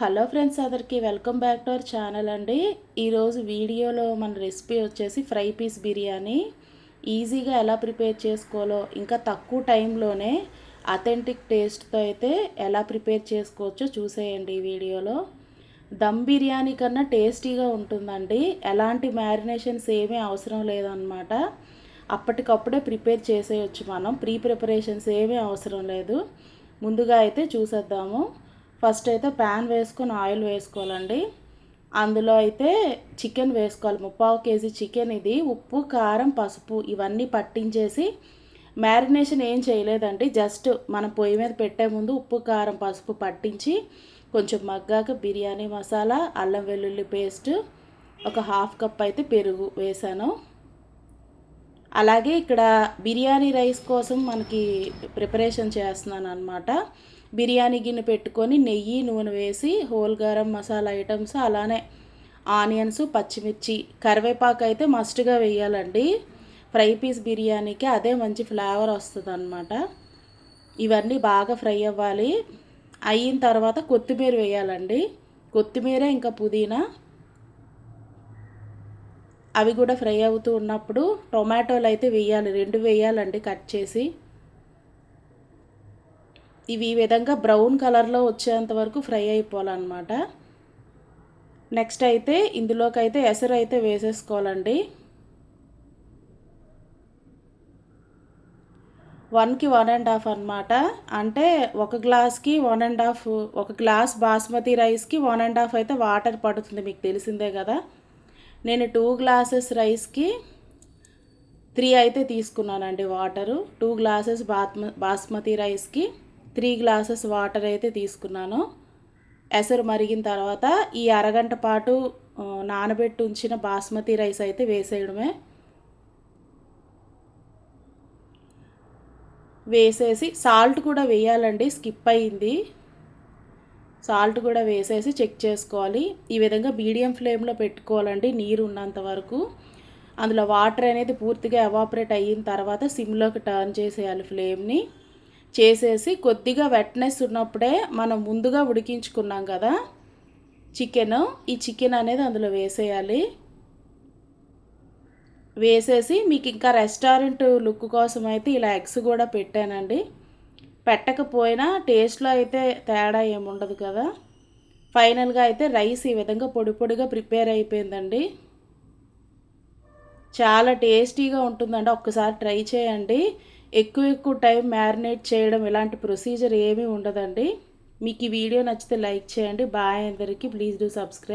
Hello friends అందరికి welcome back to our channel అండి. ఈరోజు వీడియోలో మన రెసిపీ వచ్చేసి ఫ్రై పీస్ బిర్యానీ. ఈజీగా ఎలా ప్రిపేర్ చేసుకోవాలో ఇంకా తక్కువ టైంలోనే అథెంటిక్ టేస్ట్తో అయితే ఎలా ప్రిపేర్ చేసుకోవచ్చో చూసేయండి ఈ వీడియోలో. దమ్ బిర్యానీ కన్నా టేస్టీగా ఉంటుందండి. ఎలాంటి మ్యారినేషన్స్ ఏమీ అవసరం లేదన్నమాట. అప్పటికప్పుడే ప్రిపేర్ చేసేయచ్చు మనం. ప్రీ ప్రిపరేషన్స్ ఏమీ అవసరం లేదు. ముందుగా అయితే చూసేద్దాము. ఫస్ట్ అయితే ప్యాన్ వేసుకొని ఆయిల్ వేసుకోవాలండి. అందులో అయితే చికెన్ వేసుకోవాలి. ముప్పావు కేజీ చికెన్ ఇది ఉప్పు కారం పసుపు ఇవన్నీ పట్టించేసి మ్యారినేషన్ ఏం చేయలేదండి. జస్ట్ మనం పొయ్యి మీద పెట్టే ముందు ఉప్పు కారం పసుపు పట్టించి కొంచెం మగ్గాక బిర్యానీ మసాలా అల్లం వెల్లుల్లి పేస్ట్ ఒక హాఫ్ కప్ అయితే పెరుగు వేసాను. అలాగే ఇక్కడ బిర్యానీ రైస్ కోసం మనకి ప్రిపరేషన్ చేస్తున్నాను అనమాట బిర్యానీ గిన్నె పెట్టుకొని నెయ్యి నూనె వేసి హోల్ గరం మసాలా ఐటమ్స్ అలానే ఆనియన్స్ పచ్చిమిర్చి కరివేపాకు అయితే మస్ట్గా వేయాలండి. ఫ్రై పీస్ బిర్యానీకి అదే మంచి ఫ్లేవర్ వస్తుంది అనమాట ఇవన్నీ బాగా ఫ్రై అవ్వాలి. అయిన తర్వాత కొత్తిమీర వేయాలండి. కొత్తిమీర ఇంకా పుదీనా. అవి కూడా ఫ్రై అవుతూ ఉన్నప్పుడు టొమాటోలు అయితే వేయాలి. రెండు వేయాలండి కట్ చేసి. ఇవి ఈ విధంగా బ్రౌన్ కలర్లో వచ్చేంత వరకు ఫ్రై అయిపోవాలన్నమాట. నెక్స్ట్ అయితే ఇందులోకి అయితే ఎసరు అయితే వేసేసుకోవాలండి. వన్కి వన్ అండ్ హాఫ్ అనమాట అంటే ఒక గ్లాస్కి వన్ అండ్ హాఫ్ ఒక గ్లాస్ బాస్మతి రైస్కి వన్ అండ్ హాఫ్ అయితే వాటర్ పడుతుంది మీకు తెలిసిందే కదా. నేను టూ గ్లాసెస్ రైస్కి త్రీ అయితే తీసుకున్నానండి వాటరు. టూ గ్లాసెస్ బాత్మ బాస్మతి రైస్కి త్రీ గ్లాసెస్ వాటర్ అయితే తీసుకున్నాను. ఎసరు మరిగిన తర్వాత ఈ అరగంట పాటు నానబెట్టి ఉంచిన బాస్మతి రైస్ అయితే వేసేయడమే. వేసేసి సాల్ట్ కూడా వేయాలండి స్కిప్ అయింది. సాల్ట్ కూడా వేసేసి చెక్ చేసుకోవాలి. ఈ విధంగా మీడియం ఫ్లేమ్లో పెట్టుకోవాలండి నీరు ఉన్నంత వరకు. అందులో వాటర్ అనేది పూర్తిగా ఎవాపరేట్ అయిన తర్వాత సిమ్లోకి టర్న్ చేసేయాలి ఫ్లేమ్ని. చేసేసి కొద్దిగా వెట్నెస్ ఉన్నప్పుడే మనం ముందుగా ఉడికించుకున్నాం కదా చికెన్ ఈ చికెన్ అనేది అందులో వేసేయాలి. వేసేసి మీకు ఇంకా రెస్టారెంట్ లుక్ కోసం అయితే ఇలా ఎగ్స్ కూడా పెట్టానండి. పెట్టకపోయినా టేస్ట్లో అయితే తేడా ఏముండదు కదా. ఫైనల్గా అయితే రైస్ ఈ విధంగా పొడి పొడిగా ప్రిపేర్ అయిపోయిందండి. చాలా టేస్టీగా ఉంటుందండి. ఒక్కసారి ట్రై చేయండి. ఎక్కువ ఎక్కువ టైం మ్యారినేట్ చేయడం ఇలాంటి ప్రొసీజర్ ఏమీ ఉండదండి. మీకు ఈ వీడియో నచ్చితే లైక్ చేయండి. బాయ్ అందరికీ. Please do subscribe.